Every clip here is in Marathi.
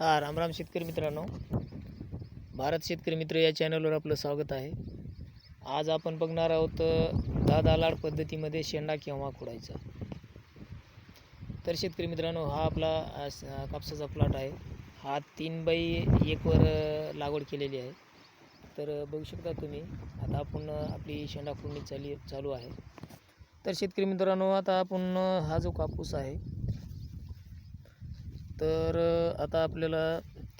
हा राम राम शेतकरी मित्रांनो. भारत शेतकरी मित्र या चॅनलवर आपलं स्वागत आहे. आज आपण बघणार आहोत दादा लाड पद्धतीमध्ये शेंडा केव्हा खोडायचा. तर शेतकरी मित्रांनो हा आपला कापसाचा प्लॉट आहे. हा तीन बाई एकवर लागवड केलेली आहे. तर बघू शकता तुम्ही आता आपण आपली शेंडा फोडणी चाली चालू आहे. तर शेतकरी मित्रांनो आता आपण हा जो कापूस आहे तर आता आपल्याला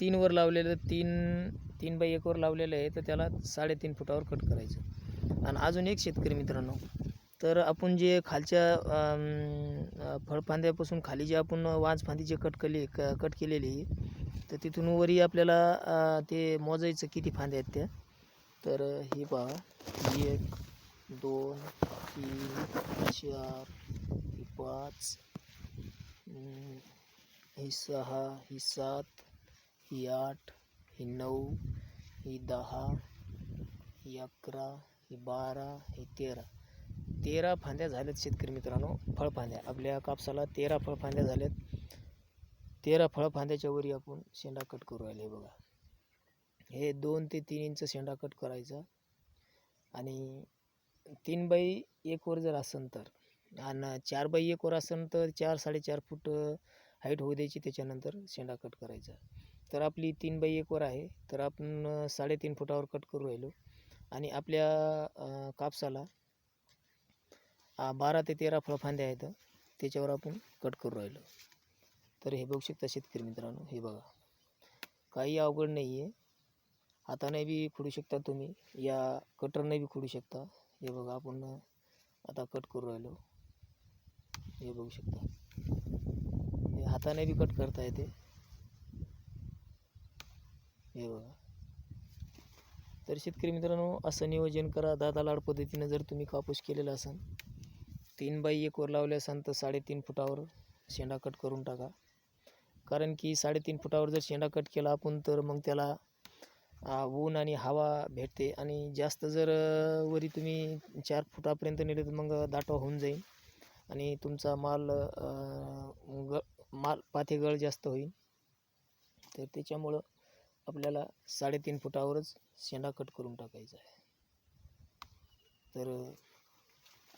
तीनवर लावलेलं तीन तीन बाय एकवर लावलेलं आहे तर त्याला साडेतीन फुटावर कट करायचं आणि अजून एक शेतकरी मित्रांनो तर आपण जे खालच्या फळफांद्यापासून खाली जे आपण वांजफांदी जे कट केली क कट केलेली तर तिथून वरी आपल्याला ते मोजायचं किती फांद्या आहेत त्या. तर हे पहा एक दोन तीन चार पाच ही सहा ही सात ही आठ ही नऊ ही दहा ही अकरा ही बारा ही तेरा. तेरा फांद्या झाल्यात शेतकरी मित्रांनो फळफांद्या. आपल्या कापसाला तेरा फळफांद्या झाल्यात. तेरा फळफांद्याच्या वरी आपण शेंडा कट करू राहिले बघा. हे दोन ते तीन इंच शेंडा कट करायचा. आणि तीन बाई एकवर जर असेल तर आणि चार बाई एकवर असेल तर चार साडेचार फूट हाईट होऊ द्यायची त्याच्यानंतर शेंडा कट करायचा. तर आपली तीन बाई एकवर आहे तर आपण साडेतीन फुटावर कट करू राहिलो. आणि आपल्या कापसाला बारा ते तेरा फळफांद्या आहेत त्याच्यावर आपण कट करू राहिलो. तर हे बघू शकता शेतकरी मित्रांनो हे बघा. काही अवघड नाही आहे हाताने बी खुडू शकता तुम्ही. या कटरने बी खुडू शकता. हे बघा आपण आता कट करू राहिलो. हे बघू शकता. हाताने बी कट करता येते. हे बघा. तर शेतकरी मित्रांनो असं नियोजन करा. दादा लाड पद्धतीनं जर तुम्ही कापूस केलेला असाल तीन बाई एकवर लावले असाल तर साडेतीन फुटावर शेंडा कट करून टाका. कारण की साडेतीन फुटावर जर शेंडा कट केला आपण तर मग त्याला ऊन आणि हवा भेटते. आणि जास्त जर वरी तुम्ही चार फुटापर्यंत नेले तर मग दाटवा होऊन जाईल. आणि तुमचा माल ग माल पातेगळ जास्त होईल. तर त्याच्यामुळं आपल्याला साडेतीन फुटावरच शेंडा कट करून टाकायचा आहे. तर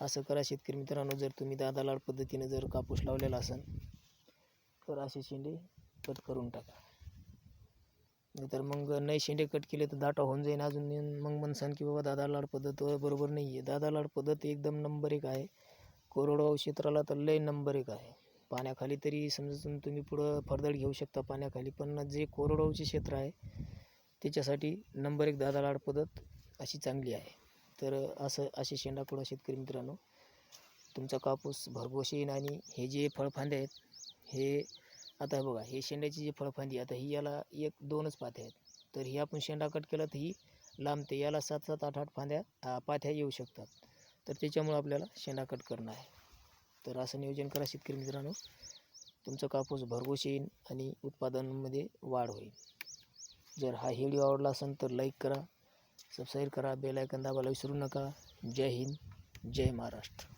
असं करा शेतकरी मित्रांनो जर तुम्ही दादा लाड पद्धतीने जर कापूस लावलेला असाल तर असे शेंडे कट करून टाका. नाहीतर मग नाही शेंडे कट केले तर दाटा होऊन जाईन अजून. मग म्हणसान की बाबा दादा लाड पद्धत बरोबर नाही आहे दादा लाड पद्धत एकदम नंबर एक आहे. कोरडवाहू क्षेत्राला तर लय नंबर एक आहे. पाण्याखाली तरी समजा तुम्ही पुढं फरदड घेऊ शकता पाण्याखाली पण जे कोरडवाहूचे क्षेत्र आहे त्याच्यासाठी नंबर एक दादा लाड पद्धत अशी चांगली आहे. तर असं असे शेंडा शेतकरी मित्रांनो तुमचा कापूस भरघोस येईन आणि हे जे फळफांदे आहेत हे आता बघा हे शेंड्याची जी फळफांदी आता ही याला एक दोनच पात्या आहेत. तर ही आपण शेंडा कट केला तर ही लांबते याला सात सात आठ आठ फांद्या पाथ्या येऊ शकतात. तर त्याच्यामुळं आपल्याला शेंडा कट करणं आहे. तर असं नियोजन करा शेतकरी मित्रांनो. तुमचा कापूस भरघोस येईन आणि उत्पादनामध्ये वाढ होईल. जर हा व्हिडिओ आवडला असेल तर लाईक करा सबस्क्राईब करा बेल आयकन दाबायला विसरू नका. जय हिंद जय महाराष्ट्र.